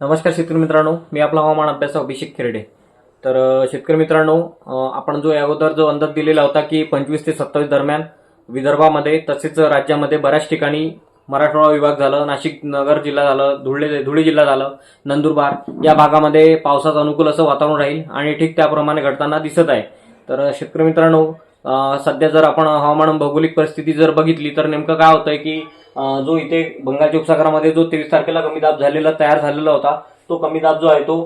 नमस्कार शेतकरी मित्रांनो मी आपला हवामान अभ्यास अभिषेक खेरडे. तर शेतकरी मित्रांनो आपण जो अगोदर जो अंदाज दिलेला होता की पंचवीस ते सत्तावीस दरम्यान विदर्भामध्ये तसेच राज्यामध्ये बऱ्याच ठिकाणी मराठवाडा विभाग झालं नाशिक नगर जिल्हा झालं धुळे धुळे जिल्हा झालं नंदुरबार या भागामध्ये पावसाचं अनुकूल असं वातावरण राहील आणि ठीक त्याप्रमाणे घडताना दिसत आहे. तर शेतकरी मित्रांनो सध्या जर आपण हवामान भौगोलिक परिस्थिती जर बघितली तर नेमकं काय होतंय की जो इथे बंगालच्या उपसागरामध्ये जो तेवीस तारखेला कमी दाब झालेला तयार झालेला होता तो कमी दाब जो आहे तो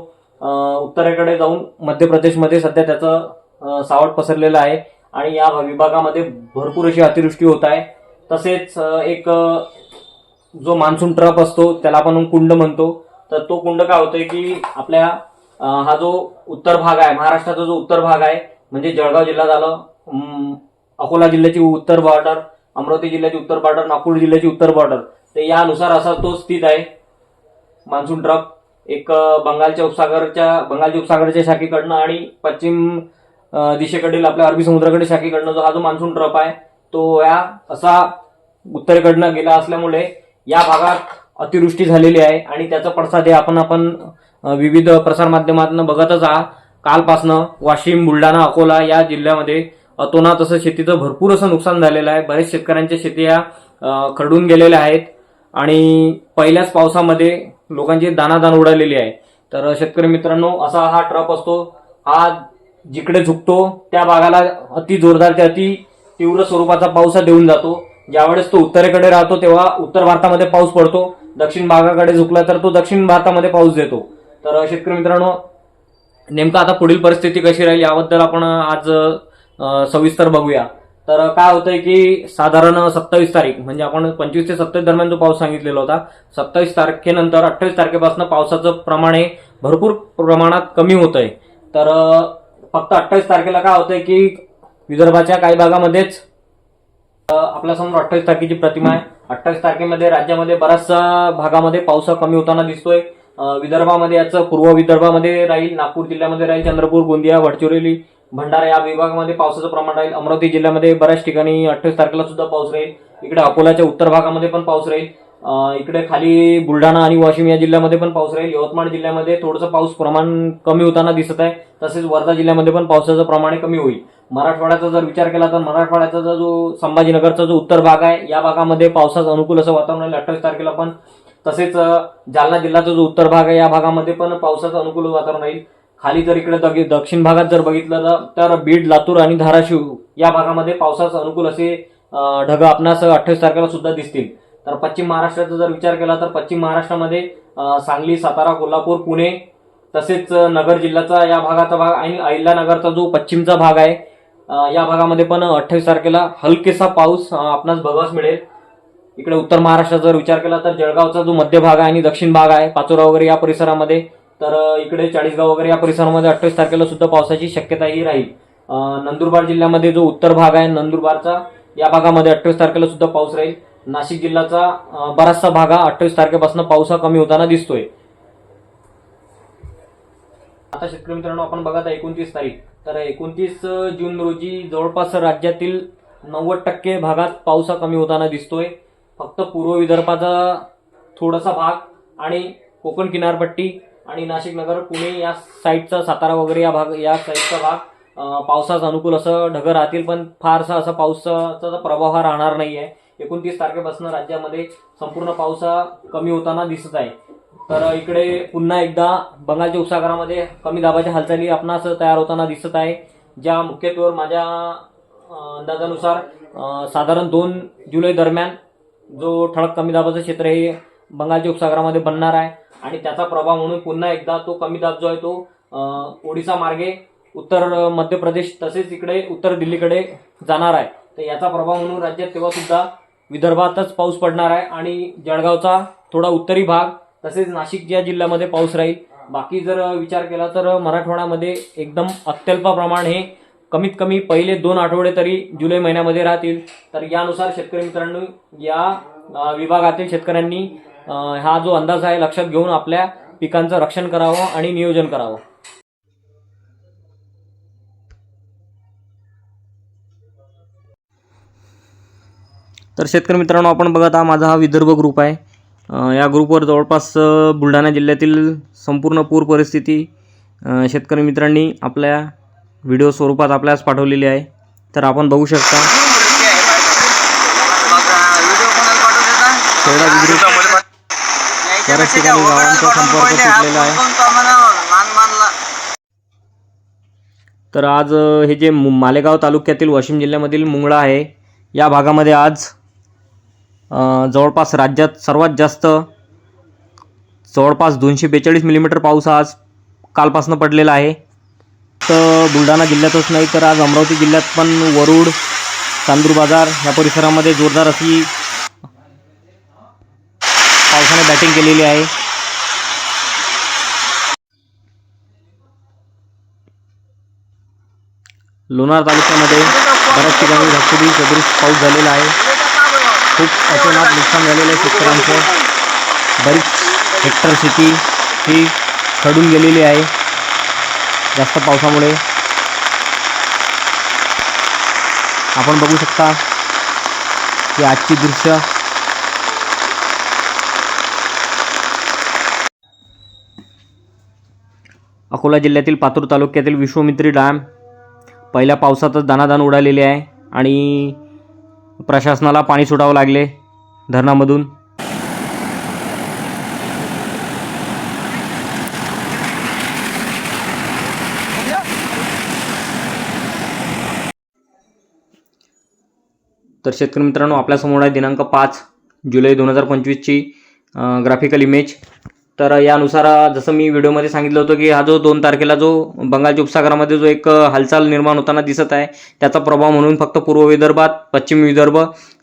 उत्तरेकडे जाऊन मध्य प्रदेशमध्ये सध्या त्याचं सावट पसरलेलं आहे. आणि या विभागामध्ये भरपूर अशी अतिवृष्टी होत आहे. तसेच एक जो मान्सून ट्रप असतो त्याला आपण कुंड म्हणतो. तर तो कुंड काय होतोय की आपल्या हा जो उत्तर भाग आहे महाराष्ट्राचा जो उत्तर भाग आहे म्हणजे जळगाव जिल्हा झालं अकोला जिल्ह्याची उत्तर बॉर्डर अमरावती जिल्ह्याची उत्तर बॉर्डर नागपूर जिल्ह्याची उत्तर बॉर्डर तर यानुसार असा तो स्थित आहे. मान्सून ट्रफ एक बंगालच्या उपसागरच्या बंगालच्या उपसागरच्या शाखेकडनं आणि पश्चिम दिशेकडील आपल्या अरबी समुद्राकडे शाखेकडनं जो हा जो मान्सून ट्रप आहे तो या असा उत्तरेकडनं गेला असल्यामुळे या भागात अतिवृष्टी झालेली आहे आणि त्याचा पडसाद हे आपण आपण विविध प्रसारमाध्यमातून बघतच आहात. कालपासनं वाशिम बुलढाणा अकोला या जिल्ह्यामध्ये अतोना तसं शेतीचं भरपूर असं नुकसान झालेलं आहे. बरेच शेतकऱ्यांच्या शेती या खरडून गेलेल्या आहेत. आणि पहिल्याच पावसामध्ये लोकांची दानादान उडालेली आहे. तर शेतकरी मित्रांनो असा हा ट्रप असतो. हा जिकडे झुकतो त्या भागाला अति जोरदार ते अति तीव्र स्वरूपाचा पाऊस देऊन जातो. ज्यावेळेस तो उत्तरेकडे राहतो तेव्हा उत्तर भारतामध्ये पाऊस पडतो. दक्षिण भागाकडे झुकला तर तो दक्षिण भारतामध्ये पाऊस देतो. तर शेतकरी मित्रांनो नेमकं आता पुढील परिस्थिती कशी राहील याबद्दल आपण आज सविस्तर बघूया. तर काय होतंय की साधारण सत्तावीस तारीख म्हणजे आपण पंचवीस ते सत्तावीस दरम्यान जो पाऊस सांगितलेला होता सत्तावीस तारखेनंतर अठ्ठावीस तारखेपासून पावसाचं प्रमाण हे भरपूर प्रमाणात कमी होत आहे तर फक्त अठ्ठावीस तारखेला काय होतंय की विदर्भाच्या काही भागामध्येच आपल्यासमोर अठ्ठावीस तारखेची प्रतिमा आहे. अठ्ठावीस तारखेमध्ये राज्यामध्ये बऱ्याचशा भागामध्ये पाऊस कमी होताना दिसतोय. विदर्भामध्ये याचं पूर्व विदर्भामध्ये राहील नागपूर जिल्ह्यामध्ये राहील चंद्रपूर गोंदिया गडचिरोली भंडारा या विभागामध्ये पावसाचं प्रमाण राहील. अमरावती जिल्ह्यामध्ये बऱ्याच ठिकाणी अठ्ठावीस तारखेला सुद्धा पाऊस राहील. इकडे अकोल्याच्या उत्तर भागामध्ये पण पाऊस राहील. इकडे खाली बुलढाणा आणि वाशिम या जिल्ह्यामध्ये पण पाऊस राहील. यवतमाळ जिल्ह्यामध्ये थोडंसं पाऊस प्रमाण कमी होताना दिसत आहे. तसेच वर्धा जिल्ह्यामध्ये पण पावसाचं प्रमाण कमी होईल. मराठवाड्याचा जर विचार केला तर मराठवाड्याचा जो- संभाजीनगरचा जो उत्तर भाग आहे या भागामध्ये पावसाचं अनुकूल असं वातावरण राहील. अठ्ठावीस तारखेला पण. तसेच जालना जिल्ह्याचा जो उत्तर भाग आहे या भागामध्ये पण पावसाचं अनुकूल वातावरण राहील. खाली जर इकडे दग- दक्षिण भागात जर बघितलं तर- बीड लातूर आणि धाराशिव या भागामध्ये पावसाचं अनुकूल असे ढग आपणास अठ्ठावीस तारखेला सुद्धा दिसतील. तर पश्चिम महाराष्ट्राचा जर विचार केला तर पश्चिम महाराष्ट्रामध्ये सांगली सातारा कोल्हापूर पुणे तसेच नगर जिल्ह्याचा या भागाचा भाग आणि अहिल्यानगरचा जो पश्चिमचा भाग आहे या भागामध्ये पण अठ्ठावीस तारखेला हलकेसा पाऊस आपणास बघास मिळेल. इकडे उत्तर महाराष्ट्राचा जर विचार केला तर जळगावचा जो मध्य भाग आहे आणि दक्षिण भाग आहे पाचोरा वगैरे या परिसरामध्ये तर इकडे चाळीसगाव वगैरे या परिसरामध्ये अठ्ठावीस तारखेला सुद्धा पावसाची शक्यता ही राहील नंदुरबार जिल्ह्यामध्ये जो उत्तर भाग आहे नंदुरबारचा या भागामध्ये अठ्ठावीस तारखेला सुद्धा पाऊस राहील. नाशिक जिल्ह्याचा बराचसा भाग हा अठ्ठावीस तारखेपासून पाऊस हा कमी होताना दिसतोय. आता शेतकरी मित्रांनो आपण बघत आहे एकोणतीस तारीख. तर एकोणतीस जून रोजी जवळपास राज्यातील नव्वद टक्के भागात पाऊस हा कमी होताना दिसतोय. फक्त पूर्व विदर्भाचा थोडासा भाग आणि कोकण किनारपट्टी आणि नाशिक नगर पुणे या साईडचा सातारा वगैरे या भाग या साईडचा भाग अं, पावसाचं अनुकूल असं ढगं राहतील पण फारसा असा पावसाचा प्रभाव हा राहणार नाही आहे एकोणतीस तारखेपासून राज्यामध्ये संपूर्ण पाऊस कमी होताना दिसत आहे. तर इकडे पुन्हा एकदा बंगालच्या उपसागरामध्ये कमी दाबाच्या हालचाली आपणास तयार होताना दिसत आहे. ज्या मुख्यत्वे माझ्या अंदाजानुसार साधारण दोन जुलै दरम्यान जो ठळक कमी दाबाचं क्षेत्र हे बंगालच्या उपसागरामध्ये बनणार आहे. आणि त्याचा प्रभाव म्हणून पुन्हा एकदा तो कमी दाब जो आहे तो ओडिसा मार्गे उत्तर मध्य प्रदेश तसेच इकडे उत्तर दिल्लीकडे जाणार आहे. तर याचा प्रभाव म्हणून राज्यात तेव्हा सुद्धा विदर्भातच पाऊस पडणार आहे आणि जळगावचा थोडा उत्तरी भाग तसेच नाशिक या जिल्ह्यामध्ये पाऊस राहील. बाकी जर विचार केला तर मराठवाड्यामध्ये एकदम अत्यल्प प्रमाण हे कमीत कमी पहिले दोन आठवडे तरी जुलै महिन्यामध्ये राहतील. तर यानुसार शेतकरी मित्रांनो या विभागातील शेतकऱ्यांनी हा जो अंदाज आहे लक्षात घेऊन आपल्या पिकांचं रक्षण करावं आणि नियोजन करावं. तर शेतकरी मित्रांनो आपण बघत आहात माझा हा विदर्भ ग्रुप आहे. या ग्रुपवर जवळपास बुलढाणा जिल्ह्यातील संपूर्ण पूर परिस्थिती शेतकरी मित्रांनी आपल्या व्हिडिओ स्वरूपात आपल्यास पाठवलेली आहे. तर आपण बघू शकता. बऱ्याच ठिकाणी गावांचा संपर्क तुटलेला आहे. तर आज हे जे मु- मालेगाव तालुक्यातील वाशिम जिल्ह्यामधील मुंगळा आहे या भागामध्ये आज जवळपास राज्यात सर्वात जास्त जवळपास दोनशे बेचाळीस मिलीमीटर पाऊस आज कालपासून पडलेला आहे. तर बुलढाणा जिल्ह्यातच नाही तर आज अमरावती जिल्ह्यात पण वरुड चांदूर बाजार या परिसरामध्ये जोरदार अशी पावसाने बॅटिंग केलेली आहे. लोणार तालुक्यामध्ये बऱ्याच ठिकाणी ढगफुटी सदृश पाऊस झालेला आहे. खूप अतोनात नुकसान झालेलं आहे शेतकऱ्यांचं. बरीच हेक्टर शेती ही खडून गेलेली आहे. जास्त पावसामुळे. आपण बघू शकता की आजची दृश्य अकोला जिल्ह्यातील पातूर तालुक्यातील विश्वमित्री डॅम पहिल्या पावसातच दानादान उडालेले आहे आणि प्रशासनाला पाणी सोडावं लागले धरणामधून. तर शेतकरी मित्रांनो आपल्यासमोर आहे दिनांक पाच जुलै दोन हजार पंचवीसची ग्राफिकल इमेज तर यानुसार जसं मी व्हिडिओमध्ये सांगितलं होतं की हा जो दोन तारखेला जो बंगालच्या उपसागरामध्ये जो एक हालचाल निर्माण होताना दिसत आहे त्याचा प्रभाव म्हणून फक्त पूर्व विदर्भात पश्चिम विदर्भ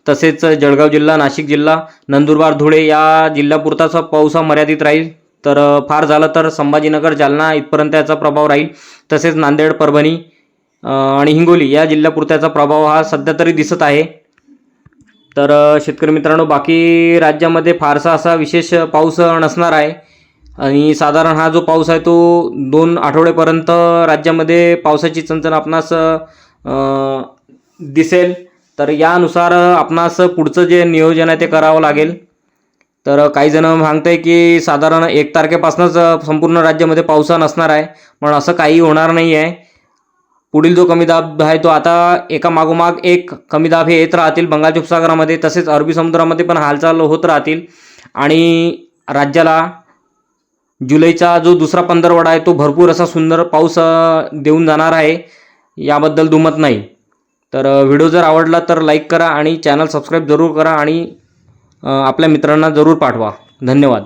तसेच जळगाव जिल्हा नाशिक जिल्हा नंदुरबार धुळे या जिल्ह्यापुरताच पाऊस हा मर्यादित राहील. तर फार झालं तर संभाजीनगर जालना इथपर्यंत याचा प्रभाव राहील. तसेच नांदेड परभणी आणि हिंगोली या जिल्ह्यापुरत्याचा प्रभाव हा सध्या तरी दिसत आहे. तर शेतकरी मित्रांनो बाकी राज्यामध्ये फारसा असा विशेष पाऊस नसणार आहे. आणि साधारण हा जो पाऊस आहे तो दोन आठवड्यापर्यंत राज्यामध्ये पावसाची चणचण आपणास दिसेल. तर यानुसार आपणास पुढचं जे नियोजन आहे ते करावं लागेल. तर काही जण सांगताय की साधारण एक तारखेपासूनच संपूर्ण राज्यामध्ये पावसा नसणार आहे. पण असं काही होणार नाही आहे पुढील जो कमी दाब आहे तो आता एका मागोमाग एक कमी दाब हे येत राहतील. बंगालच्या उपसागरामध्ये तसेच अरबी समुद्रामध्ये पण हालचाल होत राहतील. आणि राज्याला जुलैचा जो दुसरा पंधरवडा आहे तो भरपूर असा सुंदर पाऊस देऊन जाणार आहे. याबद्दल दुमत नाही. तर व्हिडिओ जर आवडला तर लाईक करा आणि चॅनल सबस्क्राईब जरूर करा आणि आपल्या मित्रांना जरूर पाठवा. धन्यवाद.